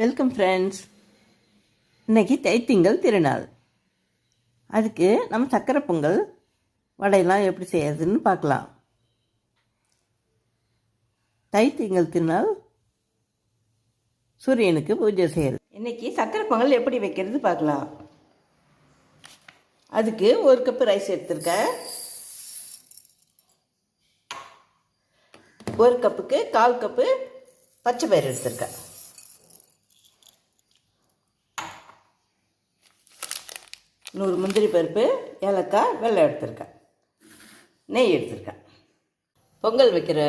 Welcome friends இன்றைக்கி தைத்திங்கள் திருநாள். அதுக்கு நம்ம சக்கரை பொங்கல் வடையெல்லாம் எப்படி செய்யறதுன்னு பார்க்கலாம். தைத்திங்கள் திருநாள் சூரியனுக்கு பூஜை செய்யறது. இன்றைக்கி சக்கரை பொங்கல் எப்படி வைக்கிறது பார்க்கலாம். அதுக்கு ஒரு கப்பு ரைஸ் எடுத்திருக்கேன். ஒரு கப்புக்கு கால் கப்பு பச்சை பயிர் எடுத்திருக்கேன். நூறு முந்திரி பருப்பு ஏலக்காய் வெள்ளை எடுத்திருக்கேன். நெய் எடுத்திருக்கேன். பொங்கல் வைக்கிற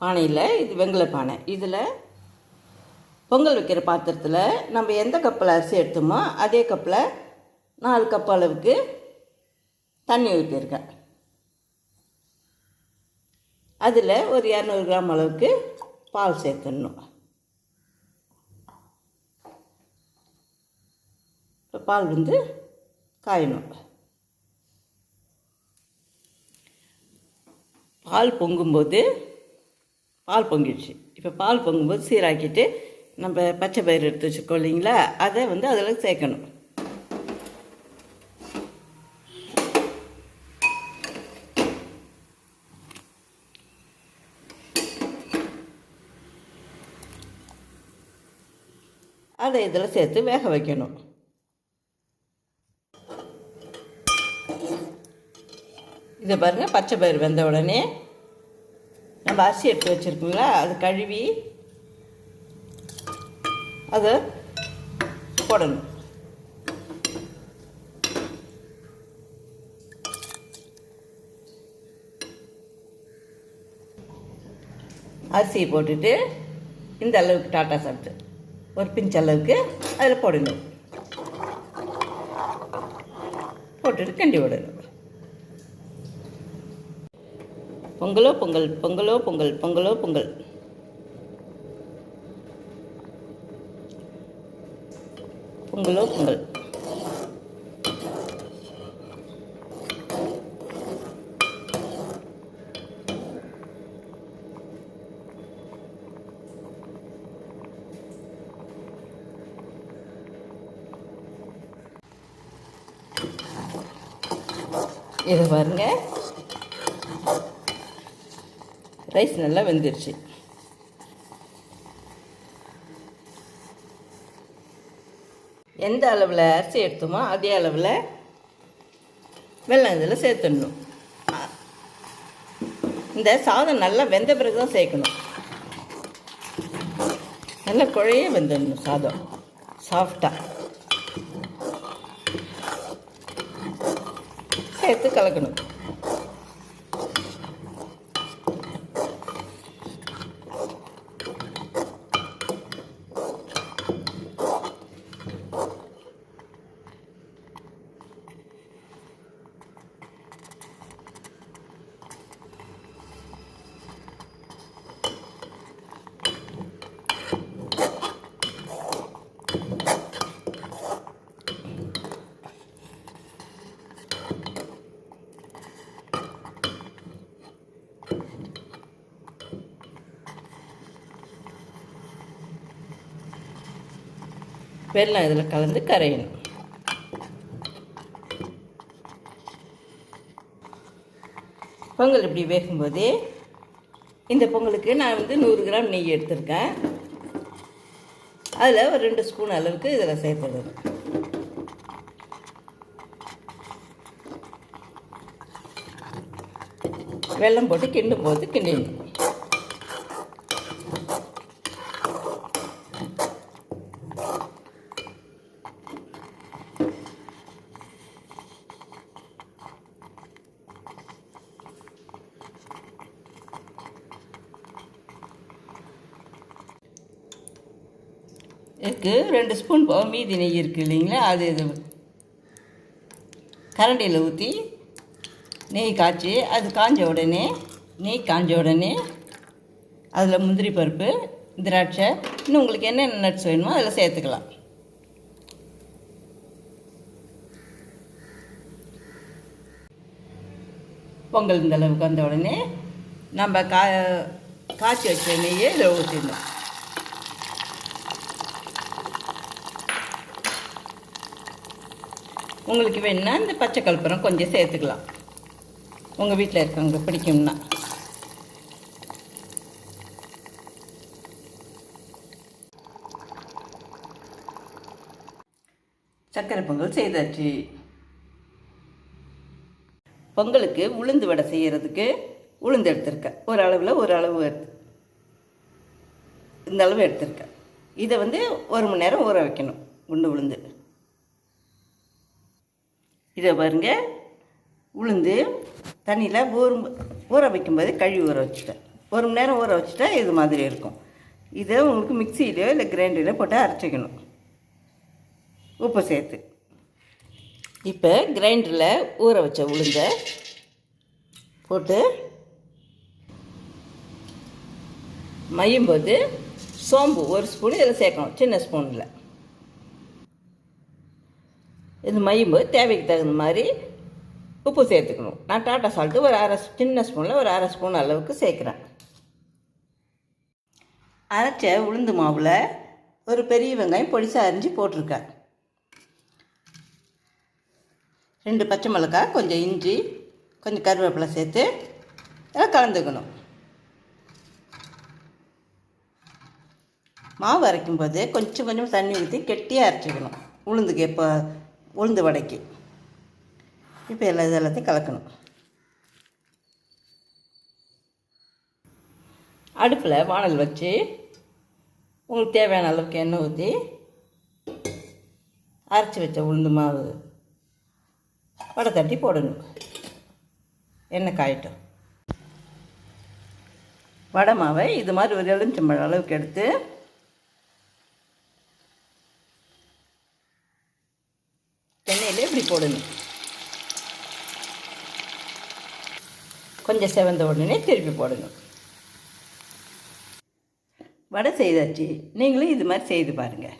பானையில் இது வெங்கல பானை. இதில் பொங்கல் வைக்கிற பாத்திரத்தில் நம்ம எந்த கப்பில் அரிசி எடுத்தோமோ அதே கப்பில் நாலு கப் அளவுக்கு தண்ணி ஊற்றிருக்கேன் அதில் ஒரு இரநூறு கிராம் அளவுக்கு பால் சேர்த்துடணும். இப்போ பால் வந்து காயணும். பால் பொங்கும்போது பால் பொங்கிடுச்சு. இப்போ பால் பொங்கும்போது சீராக்கிட்டு நம்ம பச்சை பயிர் எடுத்து வச்சுருக்கோம் இல்லைங்களா? அதை வந்து அதில் சேர்க்கணும். அதை இதில் சேர்த்து வேக வைக்கணும். இதை பாருங்கள் பச்சை பயிர் வெந்த உடனே நம்ம அரிசி எடுத்து வச்சுருக்கோங்களா அது கழுவி அதை போடணும். அரிசியை போட்டுட்டு இந்த அளவுக்கு டாட்டா சாப்பிட்டு ஒரு பிஞ்ச் அளவுக்கு அதில் போடணும். போட்டுட்டு கிண்டி விடணும். பொங்கலோ பொங்கல் பொங்கலோ பொங்கல் பொங்கலோ பொங்கல். பொங்கலோ பொங்கல். இது பாருங்கள் ரைஸ் நல்லா வெந்துருச்சு. எந்த அளவில் அரிசி எடுத்தோமோ அதே அளவில் வெள்ளம் இதில் சேர்த்துடணும். இந்த சாதம் நல்லா வெந்த பிறகு தான் சேர்க்கணும். நல்லா குழைய வெந்துடணும் சாதம். சாஃப்டாக சேர்த்து கலக்கணும். வெல்லம் இதில் கலந்து கரையணும். பொங்கல் இப்படி வேகும்போதே இந்த பொங்கலுக்கு நான் வந்து நூறு கிராம் நெய் எடுத்திருக்கேன். அதில் ஒரு ரெண்டு ஸ்பூன் அளவுக்கு இதில் சேர்த்துடணும். வெல்லம் போட்டு கிண்டும் போது கிண்டிடணும். இதுக்கு ரெண்டு ஸ்பூன் போ மீதி நெய் இருக்குது இல்லைங்களா? அது இது. கரண்டியில் ஊற்றி நெய் காய்ச்சி அது காஞ்ச உடனே நெய் காஞ்ச உடனே அதில் முந்திரி பருப்பு திராட்சை இன்னும் உங்களுக்கு என்னென்ன நட்ஸ் வேணுமோ அதில் சேர்த்துக்கலாம். பொங்கல் இந்த அளவுக்கு வந்த உடனே நம்ம கா காய்ச்சி வச்ச நெய்யை இதில் ஊற்றிடணும் உங்களுக்கு வேணும்னா இந்த பச்சை கற்பூரம் கொஞ்சம் சேர்த்துக்கலாம். உங்கள் வீட்டில் இருக்கவங்க பிடிக்கும்னா. சக்கரை பொங்கல் செய்தாச்சு. பொங்கலுக்கு உளுந்து வடை செய்கிறதுக்கு உளுந்து எடுத்திருக்கேன் ஒரு அளவில் ஒரு அளவு எடுத்து. இந்த அளவு எடுத்திருக்கேன் இதை வந்து ஒரு மணி நேரம் ஊற வைக்கணும் குண்டு உளுந்து. இதை பாருங்க. உளுந்து தண்ணியில் ஊறும் ஊற வைக்கும்போது கழுவி ஊற வச்சுட்டேன். ஒரு மணி நேரம் ஊற வச்சுட்டா இது மாதிரி இருக்கும். இதை உங்களுக்கு மிக்சியிலையோ இல்லை கிரைண்டரில் போட்டு அரைச்சிக்கணும். உப்பு சேர்த்து. இப்போ கிரைண்டரில் ஊற வச்ச உளுந்தை போட்டு மையும் போது சோம்பு ஒரு ஸ்பூன் இதில் சேர்க்கணும். சின்ன ஸ்பூனில். இது மையும் போது தேவைக்கு தகுந்த மாதிரி உப்பு சேர்த்துக்கணும். நான் டாட்டா சால்ட்டு ஒரு அரை சின்ன ஸ்பூனில் ஒரு அரை ஸ்பூன் அளவுக்கு சேர்க்குறேன். அரைச்ச உளுந்து மாவில் ஒரு பெரிய வெங்காயம் பொடிசாக அரிஞ்சு போட்டிருக்கேன். ரெண்டு பச்சை மிளகாய் கொஞ்சம் இஞ்சி கொஞ்சம் கருவேப்பிலை சேர்த்து எல்லாம் கலந்துக்கணும். மாவு அரைக்கும்போது கொஞ்சம் கொஞ்சம் தண்ணி ஊற்றி கெட்டியாக அரைச்சிக்கணும். உளுந்துக்கு எப்போ உளுந்து வடைக்கு. இப்போ எல்லா இது எல்லாத்தையும் கலக்கணும். அடுப்பில் வானல் வச்சு உங்களுக்கு தேவையான அளவுக்கு எண்ணெய் ஊற்றி அரைச்சி வச்ச உளுந்து மாவு வடை தட்டி போடணும். எண்ணெய் காயட்டும். வடை மாவை இது மாதிரி ஒரு எலுமிச்சம்பழம் அளவுக்கு எடுத்து எண்ணெயில் இப்படி போடணும். கொஞ்சம் செவந்த உடனே திருப்பி போடணும். வடை செய்தாச்சு. நீங்களும் இது மாதிரி செய்து பாருங்கள்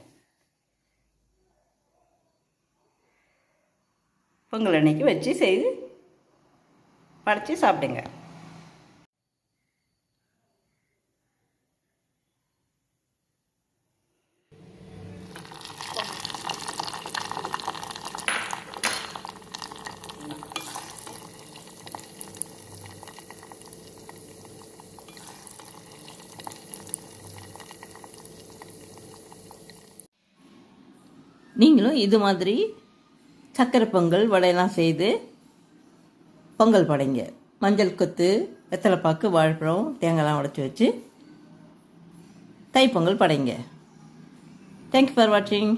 பொங்கல் அன்னைக்கு வச்சு செய்து படைச்சி சாப்பிடுங்க. நீங்களும் இது மாதிரி சக்கரை பொங்கல் வடையெல்லாம் செய்து பொங்கல் படைங்க. மஞ்சள் கொத்து வெத்தலைப்பாக்கு வாழைப்பழம் தேங்காய்லாம் உடச்சி வச்சு தைப்பொங்கல் படைங்க. தேங்க்யூ ஃபார் வாட்சிங்